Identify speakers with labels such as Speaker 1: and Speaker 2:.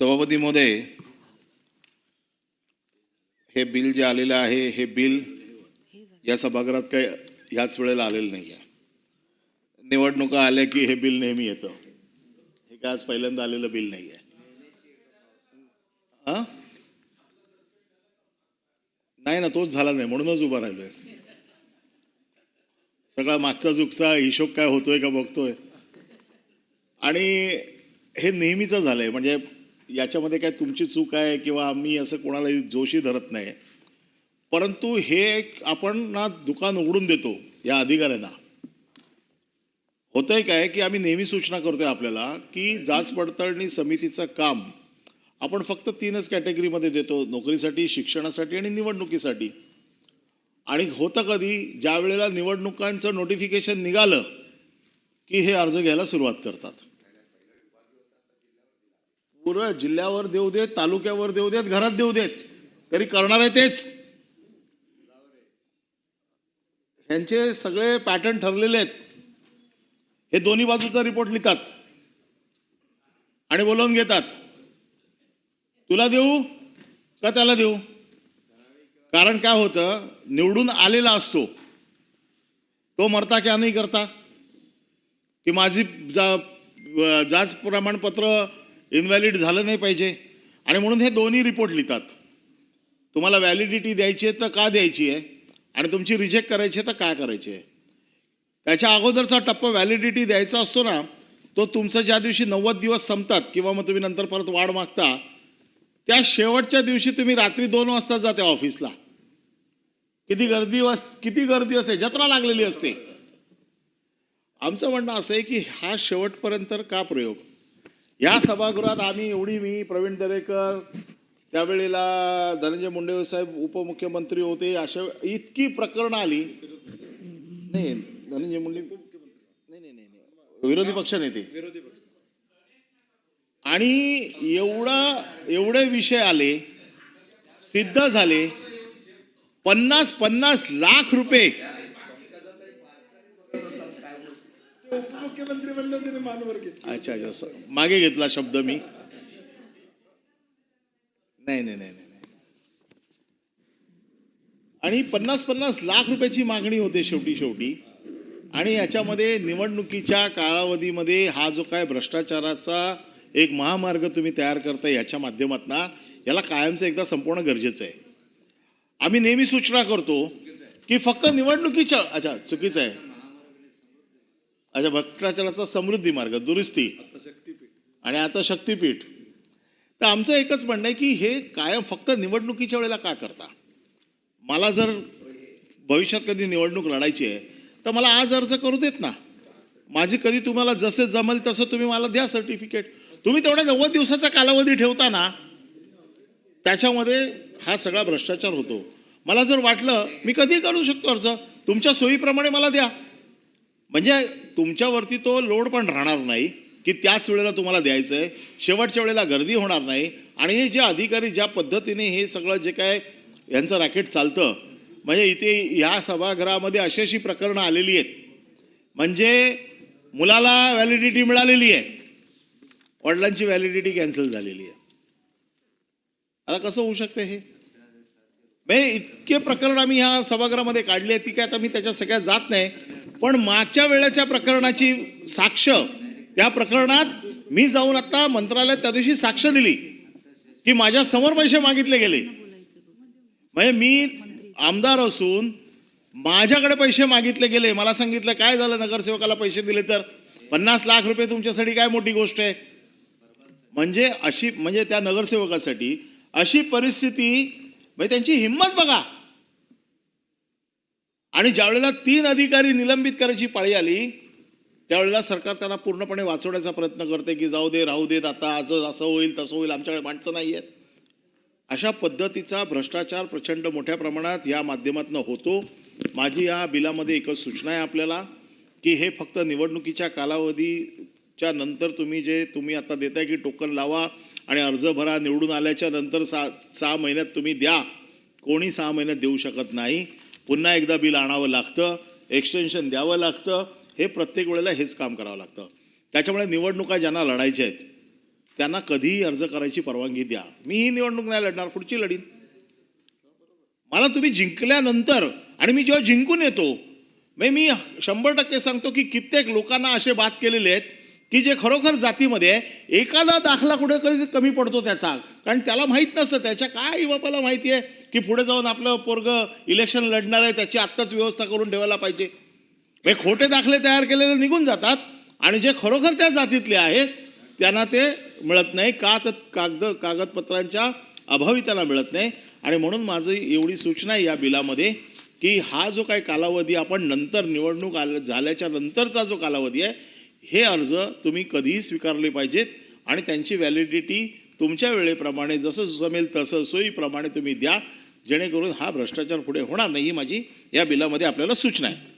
Speaker 1: सभापती महोदय हे बिल जे आलेलं आहे हे बिल या सभागृहात काही ह्याच वेळेला आलेलं नाही आहे निवडणुका आल्या की हे बिल नेहमी येतं. हे काय आज पहिल्यांदा आलेलं बिल नाही आहे हा? नाही ना तोच झाला नाही म्हणूनच उभा राहिलोय. सगळा मागचा चुकचा हिशोब काय होतोय का बघतोय. आणि हे नेहमीचं झालंय म्हणजे याच्यामध्ये काय तुमची चूक आहे किंवा आम्ही असं कोणालाही जोशी धरत नाही. परंतु हे एक आपण ना दुकान उघडून देतो या अधिकाऱ्यांना. होतंय काय की आम्ही नेहमी सूचना करतोय आपल्याला की जाच पडताळणी समितीचं काम आपण फक्त तीनच कॅटेगरीमध्ये देतो नोकरीसाठी शिक्षणासाठी आणि निवडणुकीसाठी. आणि होतं कधी ज्या वेळेला निवडणुकांचं नोटिफिकेशन निघालं की हे अर्ज घ्यायला सुरुवात करतात. पुरं जिल्ह्यावर देऊ देत तालुक्यावर देऊ देत घरात देऊ देत. तरी करणार आहे तेच. ह्यांचे सगळे पॅटर्न ठरलेले आहेत. हे दोन्ही बाजूचा रिपोर्ट लिहितात आणि बोलवून घेतात. तुला देऊ का त्याला देऊ? कारण काय होतं निवडून आलेला असतो. तो मरता क्या नाही करता? की माझी जा जाच प्रमाणपत्र इनव्हॅलिड झालं नाही पाहिजे. आणि म्हणून हे दोन्ही रिपोर्ट लिहितात. तुम्हाला व्हॅलिडिटी द्यायची आहे तर का द्यायची आहे? आणि तुमची रिजेक्ट करायची आहे तर काय करायची आहे? त्याच्या अगोदरचा टप्पा व्हॅलिडिटी द्यायचा असतो ना तो तुमचं ज्या दिवशी नव्वद दिवस संपतात किंवा मग तुम्ही नंतर परत वाढ मागता त्या शेवटच्या दिवशी तुम्ही रात्री दोन वाजता जाते ऑफिसला किती गर्दी वास किती गर्दी असते जत्रा लागलेली असते. आमचं म्हणणं असं आहे की हा शेवटपर्यंत का प्रयोग? या सभागृहात आम्ही एवढी मी प्रवीण दरेकर त्यावेळेला धनंजय मुंडे साहेब उपमुख्यमंत्री होते अशा इतकी प्रकरणं आली. नाही धनंजय मुंडे नाही नाही नाही नाही. विरोधी पक्ष नेते आणि एवढा एवढे विषय आले सिद्ध झाले पन्नास पन्नास लाख रुपये
Speaker 2: उपमुख्यमंत्री म्हणले होते मानवर
Speaker 1: अच्छा अच्छा मागे घेतला शब्द मी. नाही नाही नाही नाही आणि पन्नास पन्नास लाख रुपयाची मागणी होते शेवटी शेवटी. आणि याच्यामध्ये निवडणुकीच्या कालावधीमध्ये हा जो काय भ्रष्टाचाराचा एक महामार्ग तुम्ही तयार करता याच्या माध्यमातून याला कायमचं एकदा संपवणं गरजेचं आहे. आम्ही नेहमी सूचना करतो की फक्त निवडणुकीच्या अच्छा चुकीचं आहे. अच्छा भ्रष्टाचाराचा समृद्धी मार्ग दुरुस्ती. आणि आता शक्तीपीठ. तर आमचं एकच म्हणणं आहे की हे कायम फक्त निवडणुकीच्या वेळेला का करता? मला जर भविष्यात कधी निवडणूक लढायची आहे तर मला आज अर्ज करू देत ना. माझी कधी तुम्हाला जसे जमेल तसं तुम्ही मला द्या सर्टिफिकेट. तुम्ही तेवढ्या नव्वद दिवसाचा कालावधी ठेवता ना त्याच्यामध्ये हा सगळा भ्रष्टाचार होतो. मला जर वाटलं मी कधी करू शकतो अर्ज? तुमच्या सोयीप्रमाणे मला द्या. म्हणजे तुमच्यावरती तो लोड पण राहणार नाही की त्याच वेळेला तुम्हाला द्यायचं आहे शेवटच्या वेळेला गर्दी होणार नाही आणि हे जे अधिकारी ज्या पद्धतीने हे सगळं जे काय यांचं रॅकेट चालतं म्हणजे इथे ह्या सभागृहामध्ये अशी अशी प्रकरणं आलेली आहेत. म्हणजे मुलाला व्हॅलिडिटी मिळालेली आहे. वडिलांची व्हॅलिडिटी कॅन्सल झालेली आहे. आता कसं होऊ शकतं हे? म्हणजे इतके प्रकरण आम्ही ह्या सभागृहामध्ये काढले ती काय आता मी त्याच्या सगळ्यात जात नाही. पण मागच्या वेळेच्या प्रकरणाची साक्ष त्या प्रकरणात मी जाऊन आता मंत्रालयात त्या दिवशी साक्ष दिली की माझ्यासमोर पैसे मागितले गेले. म्हणजे मी आमदार असून माझ्याकडे पैसे मागितले गेले. मला सांगितलं काय झालं? नगरसेवकाला पैसे दिले तर? पन्नास लाख रुपये तुमच्यासाठी काय मोठी गोष्ट आहे? म्हणजे अशी म्हणजे त्या नगरसेवकासाठी अशी परिस्थिती म्हणजे त्यांची हिंमत बघा. आणि ज्यावेळेला तीन अधिकारी निलंबित करायची पाळी आली त्यावेळेला सरकार त्यांना पूर्णपणे वाचवण्याचा प्रयत्न करते की जाऊ दे राहू देत आता आज असं होईल तसं होईल आमच्याकडे माणसं नाही आहेत. अशा पद्धतीचा भ्रष्टाचार प्रचंड मोठ्या प्रमाणात या माध्यमातून होतो. माझी या बिलामध्ये एकच सूचना आहे आपल्याला की हे फक्त निवडणुकीच्या कालावधीच्या नंतर तुम्ही जे तुम्ही आता देताय की टोकन लावा आणि अर्ज भरा निवडून आल्याच्यानंतर सहा सहा महिन्यात तुम्ही द्या. कोणी सहा महिन्यात देऊ शकत नाही. पुन्हा एकदा बिल आणावं लागतं. एक्सटेन्शन द्यावं लागतं. हे प्रत्येक वेळेला हेच काम करावं लागतं. त्याच्यामुळे निवडणुका ज्यांना लढायच्या आहेत त्यांना कधीही अर्ज करायची परवानगी द्या. मी ही निवडणूक नाही लढणार पुढची लढीन. मला तुम्ही जिंकल्यानंतर आणि मी जेव्हा जिंकून येतो मी शंभर टक्के सांगतो की कित्येक लोकांना असे बात केलेले आहेत की जे खरोखर जातीमध्ये आहे एखादा दाखला कुठे कधी कमी पडतो त्याचा? कारण त्याला माहीत नसतं त्याच्या काय बापाला माहिती आहे की पुढे जाऊन आपलं पोरग इलेक्शन लढणार आहे त्याची आत्ताच व्यवस्था करून ठेवायला पाहिजे. हे खोटे दाखले तयार केलेले निघून जातात आणि जे खरोखर त्या जातीतले आहेत त्यांना ते मिळत नाही का तर कागद कागदपत्रांच्या अभावी त्यांना मिळत नाही. आणि म्हणून माझं एवढी सूचना आहे या बिलामध्ये की हा जो काही कालावधी आपण नंतर निवडणूक आल्या झाल्याच्या नंतरचा जो कालावधी आहे हे अर्ज तुम्ही कधीही स्वीकारले पाहिजेत आणि त्यांची व्हॅलिडिटी तुमच्या वेळेप्रमाणे जसं जमेल तसं सोयीप्रमाणे तुम्ही द्या जेणेकरून हा भ्रष्टाचार पुढे होणार नाही ही माझी या बिलामध्ये आपल्याला सूचना आहे.